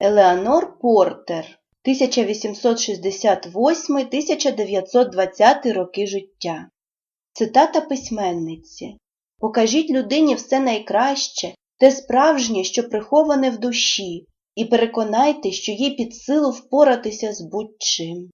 Елеонор Портер 1868-1920 роки життя. Цитата письменниці Покажіть людині все найкраще, те справжнє, що приховане в душі, і переконайте, що їй під силу впоратися з будь-чим.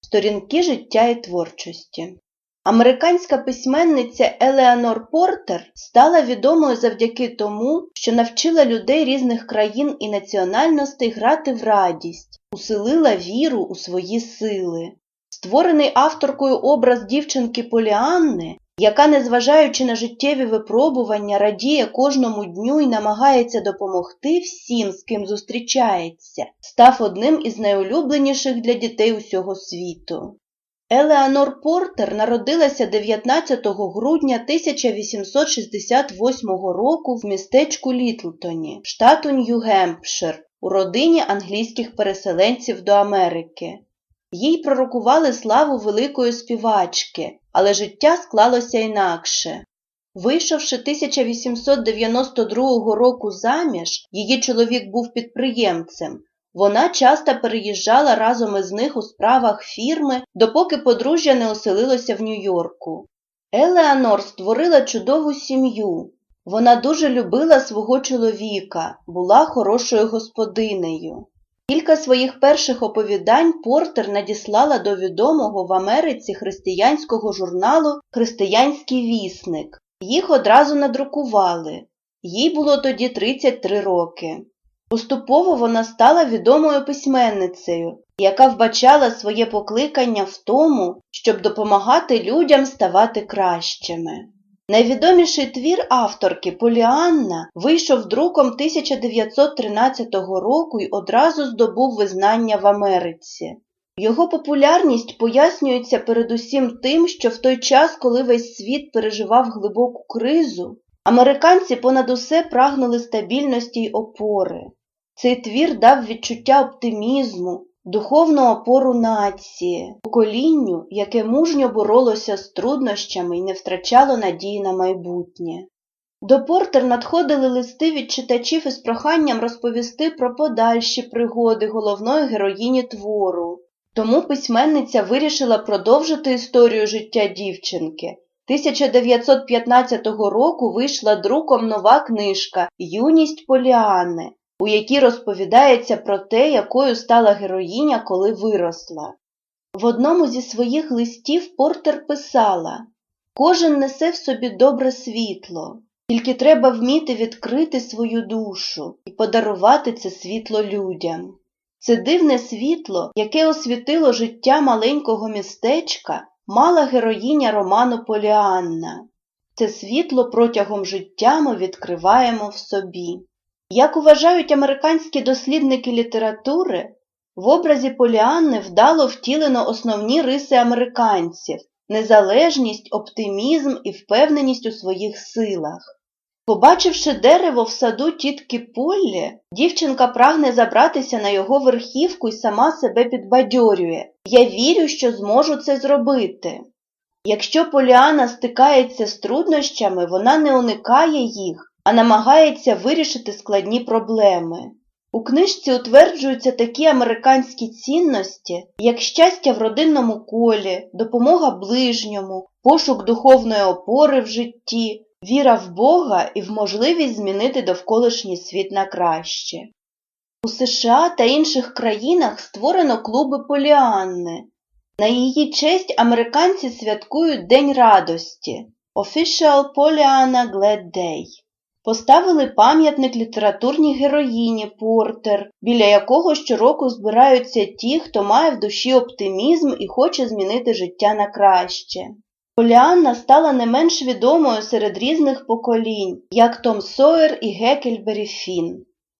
Сторінки життя і творчості Американська письменниця Елеонор Портер стала відомою завдяки тому, що навчила людей різних країн і національностей грати в радість, усилила віру у свої сили. Створений авторкою образ дівчинки Поліанни, яка, незважаючи на життєві випробування, радіє кожному дню і намагається допомогти всім, з ким зустрічається, став одним із найулюбленіших для дітей усього світу. Елеонор Портер народилася 19 грудня 1868 року в містечку Літлтоні, штату Нью-Гемпшир, у родині англійських переселенців до Америки. Їй пророкували славу великої співачки, але життя склалося інакше. Вийшовши 1892 року заміж, її чоловік був підприємцем. Вона часто переїжджала разом із них у справах фірми, допоки подружжя не оселилося в Нью-Йорку. Елеонор створила чудову сім'ю. Вона дуже любила свого чоловіка, була хорошою господинею. Кілька своїх перших оповідань Портер надіслала до відомого в Америці християнського журналу Християнський вісник. Їх одразу надрукували. Їй було тоді 33 роки. Поступово вона стала відомою письменницею, яка вбачала своє покликання в тому, щоб допомагати людям ставати кращими. Найвідоміший твір авторки Поліанна вийшов друком 1913 року і одразу здобув визнання в Америці. Його популярність пояснюється передусім тим, що в той час, коли весь світ переживав глибоку кризу, американці понад усе прагнули стабільності й опори. Цей твір дав відчуття оптимізму, духовну опору нації, поколінню, яке мужньо боролося з труднощами і не втрачало надії на майбутнє. До Портер надходили листи від читачів із проханням розповісти про подальші пригоди головної героїні твору. Тому письменниця вирішила продовжити історію життя дівчинки. 1915 року вийшла друком нова книжка Юність Поліанни, у якій розповідається про те, якою стала героїня, коли виросла. В одному зі своїх листів Портер писала Кожен несе в собі добре світло, тільки треба вміти відкрити свою душу і подарувати це світло людям. Це дивне світло, яке освітило життя маленького містечка, мала героїня роману Поліанна. Це світло протягом життя ми відкриваємо в собі. Як вважають американські дослідники літератури, в образі Поліанни вдало втілено основні риси американців незалежність, оптимізм і впевненість у своїх силах. Побачивши дерево в саду тітки Поллі, дівчинка прагне забратися на його верхівку і сама себе підбадьорює Я вірю, що зможу це зробити. Якщо Поліана стикається з труднощами, вона не уникає їх, а намагається вирішити складні проблеми. У книжці утверджуються такі американські цінності, як щастя в родинному колі, допомога ближньому, пошук духовної опори в житті, віра в Бога і в можливість змінити довколишній світ на краще. У США та інших країнах створено клуби Поліанни. На її честь американці святкують День радості Official Pollyanna Glad Day. Поставили пам'ятник літературній героїні Портер, біля якого щороку збираються ті, хто має в душі оптимізм і хоче змінити життя на краще. Поліанна стала не менш відомою серед різних поколінь, як Том Сойер і Гекельбері Фін.